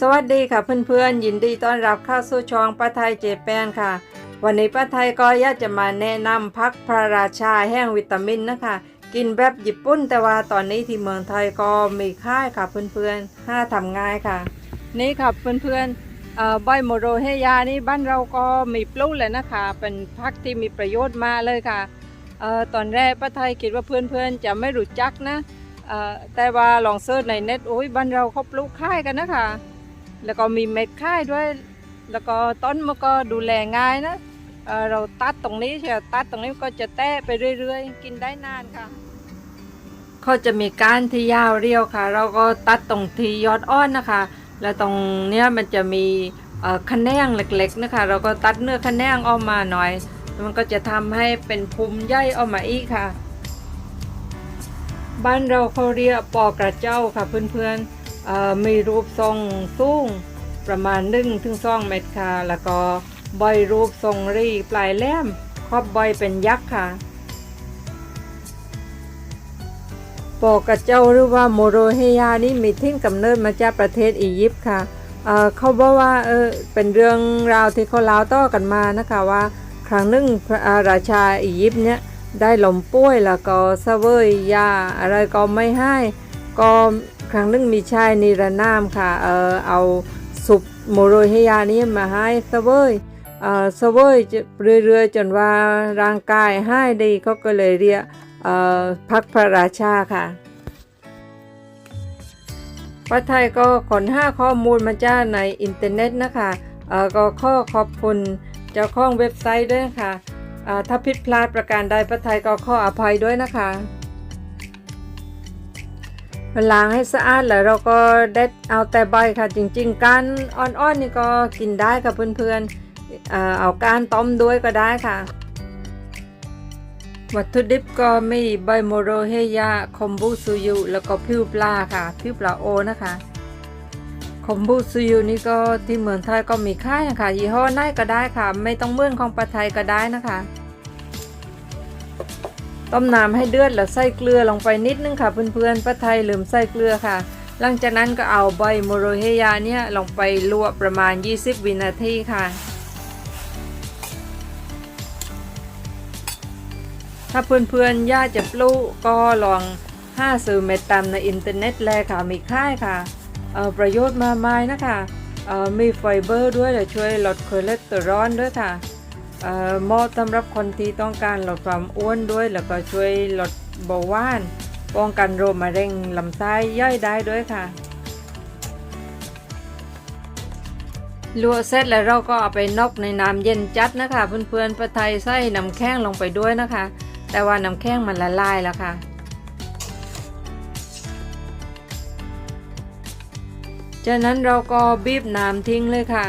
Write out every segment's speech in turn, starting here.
สวัสดีค่ะเพื่อนๆ ยินดีต้อนรับเข้าสู่ช่องป้าไทยเจแปนค่ะ วันนี้ป้าไทยก็อยากจะมาแนะนำพักพระราชาแห้งวิตามินนะคะ กินแบบญี่ปุ่นแต่ว่าตอนนี้ที่เมืองไทยก็มีค่ายค่ะเพื่อนๆห้าทำง่ายค่ะ นี่ค่ะเพื่อนๆใบโมโรเฮยานี่บ้านเราก็มีปลูกเลยนะคะ เป็นพักที่มีประโยชน์มากเลยค่ะออตอนแรกป้าไทยคิดว่าเพื่อนๆจะไม่รู้จักนะแต่ว่าลองเซิร์ชในเน็ตโอ้ยบ้านเราเขาปลูกค่ายกันนะคะ แล้วก็มีเม็ดค่ายด้วย แล้วก็ต้นมันก็ดูแลง่ายนะเอ่อเราตัดตรงนี้ใช่ไหมตัดตรงนี้ก็จะแตะไปเรื่อยๆ กินได้นานค่ะเขาจะมีก้านที่ยาวเรียวค่ะ เราก็ตัดตรงที่ยอดอ้อนนะคะ แล้วตรงเนี้ยมันจะมีเอ่อคะแนงเล็กๆนะคะ เราก็ตัดเนื้อคะแนงออกมาหน่อย มันก็จะทำให้เป็นภูมิใยออกมาอีกค่ะ บ้านเราเขาเรียกปอกระเจ้าค่ะเพื่อนๆเอ่อ มีรูปทรงสูงประมาณ1ถึง2เมตรค่ะ แล้วก็ใบรูปทรงรีปลายแหลมครอบใบเป็นยักษ์ค่ะปอกระเจ้าหรือว่าโมโรเฮยานี่มีทิ้นกำเนิดมาจากประเทศอียิปต์ค่ะเเขาบอกว่าเออเป็นเรื่องราวที่เขาเล่าต่อกันมานะคะว่า ครั้งหนึ่งพระาราชาอียิปต์เนี่ยได้หลมป่วยแล้วก็เสวยยาอะไรก็ไม่ให้ก็ ครั้งหนึ่งมีชายนิรนามค่ะเออเอาสุปโมโรเฮยานี้มาให้เสวยเออเสวยเรื่อยๆจนว่าร่างกายให้ดีเขาก็เลยเรียกเอ่อพักพระราชาค่ะป้าไทยก็ขนห้าข้อมูลมาจากในอินเทอร์เน็ตนะคะเอ่อก็ข้อขอบคุณเจ้าของเว็บไซต์ด้วยค่ะเอ่อถ้าผิดพลาดประการใดป้าไทยก็ขออภัยด้วยนะคะ ล้างให้สะอาดแล้วเราก็เด็ดเอาแต่ใบค่ะ จริงๆการอ่อนๆนี่ก็กินได้ค่ะเพื่อนๆเอาการต้มด้วยก็ได้ค่ะ วัตถุดิบก็มีใบโมโรเฮยะคอมบูซูยุแล้วก็ผิวปลาค่ะผิวปลาโอนะคะคอมบูซูยุนี่ก็ที่เมืองไทยก็มีค่ายนะคะยี่ห้อไหนก็ได้ค่ะ ไม่ต้องเมือนของปลาไทยก็ได้นะคะ ต้มน้ำให้เดือดแล้วใส่เกลือลงไปนิดนึงค่ะเพื่อนๆปลาไทยลืมใส่เกลือค่ะ หลังจากนั้นก็เอาใบโมโรเฮยะเนี่ยลงไปลวกประมาณ 20 วินาทีค่ะถ้าเพื่อนๆอยากจะปลูกก็ลองห้าซื้อเม็ดตามในอินเทอร์เน็ตเลค่ะ มีค่ายค่ะ ประโยชน์มากมายนะคะ มีไฟเบอร์ด้วยและช่วยลดคอเลสเตอรอลด้วยค่ะ เอ่อเหมาะสำหรับคนที่ต้องการลดความอ้วนด้วย แล้วก็ช่วยลดเบาหวานป้องกันโรคมะเร็งลำไส้ย่อยได้ด้วยค่ะลวกเสร็จแล้วเราก็เอาไปนกในน้ำเย็นจัดนะคะ เพื่อนๆประไทยใส่น้ำแข็งลงไปด้วยนะคะ แต่ว่าน้ำแข็งมันละลายแล้วค่ะ จากนั้นเราก็บีบน้ำทิ้งเลยค่ะ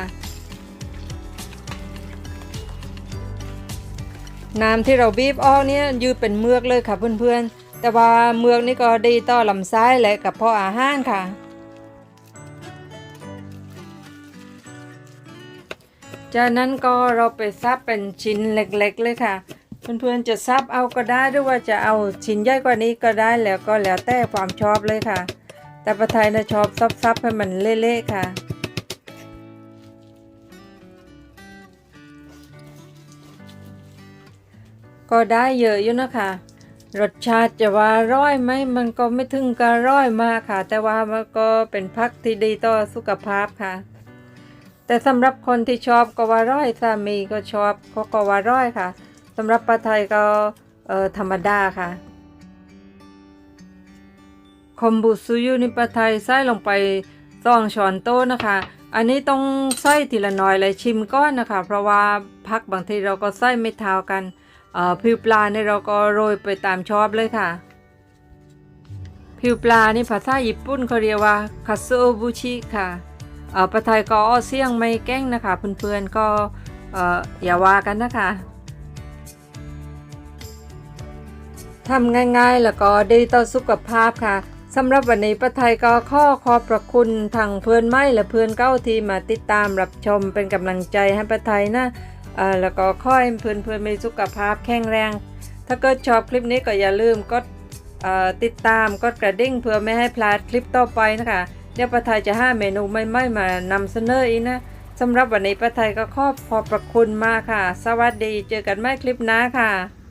น้ำที่เราบีบออกเนี่ยยืดเป็นเมือกเลยค่ะเพื่อนๆ แต่ว่าเมือกนี่ก็ดีต่อลำไส้และกับพาะอาหารค่ะ จากนั้นก็เราไปซับเป็นชิ้นเล็กๆเลยค่ะ เพื่อนๆจะซับเอาก็ได้หรือว่าจะเอาชิ้นใหญ่กว่านี้ก็ได้แล้วก็แล้วแต่ความชอบเลยค่ะ แต่ประไทยนะชอบซับๆให้มันเละๆค่ะ ก็ได้เยอะอยู่นะคะ รสชาติจะว่าร้อยไหมมันก็ไม่ถึงกับร้อยมากค่ะ แต่ว่ามันก็เป็นพักที่ดีต่อสุขภาพค่ะ แต่สำหรับคนที่ชอบก็ว่าร้อยสามีก็ชอบเขาก็ว่าร้อยค่ะสำหรับปลาไทยก็ธรรมดาค่ะคอมบุซุยุนี่ปลาไทยใส่ลงไปสองช้อนโต๊ะนะคะ อันนี้ต้องใส่ทีละน้อยเลยชิมก้อนนะคะ เพราะว่าพักบางทีเราก็ใส่ไม่เท่ากัน ผิวปลาเนี่ยเราก็โรยไปตามชอบเลยค่ะ ผิวปลานี่ภาษาญี่ปุ่นเขาเรียกว่าคาโซบุชิค่ะเอ่อปลาไทยก็เสี่ยงไม่แกล้งนะคะเพื่อนๆก็ออย่าว่ากันนะคะทำง่ายๆแล้วก็ดีต่อสุขภาพค่ะสำหรับวันนี้ปลาไทยก็ขอขอบพระคุณทางเพื่อนไม่และเพื่อนเก้าที่มาติดตามรับชมเป็นกำลังใจให้ปลาไทยนะ แล้วก็ค่อยเพื่อนๆมีสุขภาพแข็งแรง ถ้าเกิดชอบคลิปนี้ก็อย่าลืมกดติดตามกดกระดิ่งเพื่อไม่ให้พลาดคลิปต่อไปนะคะเดี๋ยวป้าไทยจะห้าเมนูใหม่ๆมานำเสนออีกนะสำหรับวันนี้ป้าไทยก็ขอบขอบพระคุณมากค่ะ สวัสดีเจอกันใหม่คลิปหน้าค่ะ